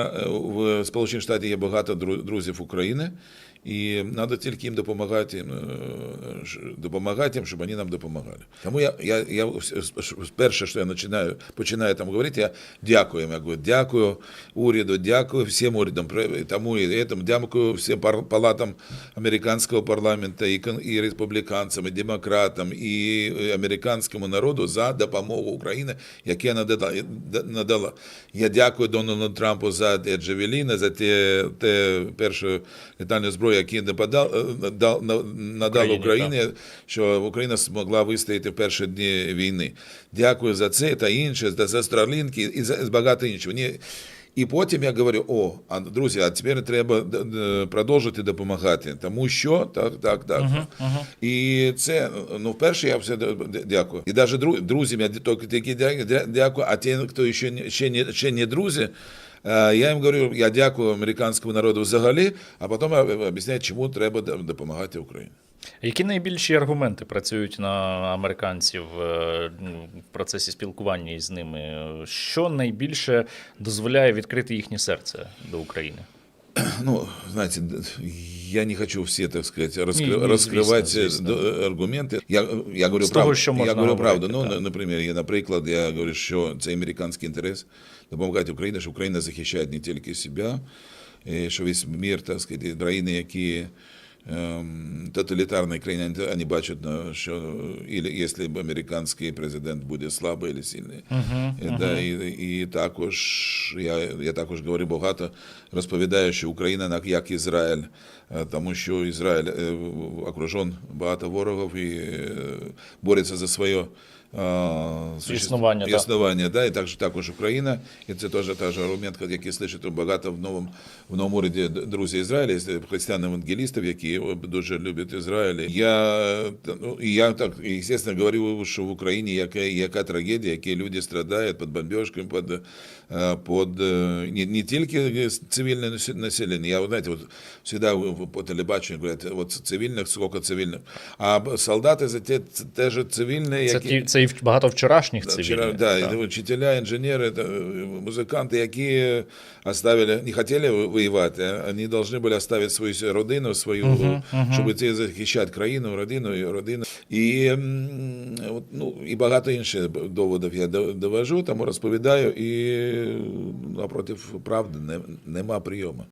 Е, В Сполучених Штатах є багато дру- друзів України, і треба тільки їм допомагати, е, допомагати їм, щоб вони нам допомагали. Тому я, я, я перше, що я починаю, починаю там говорити, я дякую. Я говорю, дякую уряду, дякую всім урядам, тому і этому, дякую всім палатам американського парламенту, і, і республіканцям, і демократам, і американському народу за допомогу Україні, яке надала. надала. Я дякую Дональду Трампу за те Джавеліни, за те, те першу літальну зброю, яку нападав, надав, надала Україні, Україні, що Україна змогла вистояти в перші дні війни. Дякую за це та інше, за, Старлінки і за багато іншого. І потім я говорю: о, а друзі, а тепер треба д- продовжити допомагати, тому що так, так, так. І це ну вперше я все дякую. І навіть дру- друзям я тільки тільки дя- дя- дякую, а ті, хто ще ще не ще не друзі. Е, Я їм говорю, я дякую американському народу взагалі, а потім об'ясняю, чому треба допомагати Україні. Які найбільші аргументи працюють на американців е, ну, в процесі спілкування із ними? Що найбільше дозволяє відкрити їхнє серце до України? Ну, знаете, д- я не хочу все, так сказать, раскры- Не, не, раскрывать звісно, звісно. д- аргументи. Я, я говорю З того, правду. що я можна говорю правду. Ну, так. на- наприклад, я, наприклад, я говорю, що це американський інтерес допомагати Україні, що Україна захищає не тільки себе, і що весь мир, так сказати, країни, які тоталітарні країни, вони- бачать, що якщо б американський президент буде слабий або сильний. І, да, і, і також я, я також говорю багато, розповідаю, що Україна як Ізраїль, е, тому що Ізраїль е, окружен багато ворогів і е, бореться за своє а, суще- Існування, да. існування да, і також, також Україна. І це теж теж аргумент, який слышать багато в новому, в новому уряді друзі Ізраїля, християн-евангелістів, які дуже люблять Ізраїль. Я, ну, і я так, і, звісно, говорю, що в Україні яка, яка трагедія, які люди страдають під бомбежками, під, е, під е, не, не тільки цивільне насе- населення. Я, знаєте, от, всегда в- по телебаченню говорять, от цивільних, скільки цивільних. А б- солдати за те, це теж цивільні, Це, які... ті, це і в- багато вчорашніх Да, цивільних. вчера, да, так. и учителя, инженеры, это, э, музыканты, які оставили, не хотели воювати, а вони повинні були оставити свою родину, свою, щоб йти захищати країну, родину, і родину. І, м, от, ну, і багато інших доводів я до- довожу, тому розповідаю, і напроти правди не, нема прийому.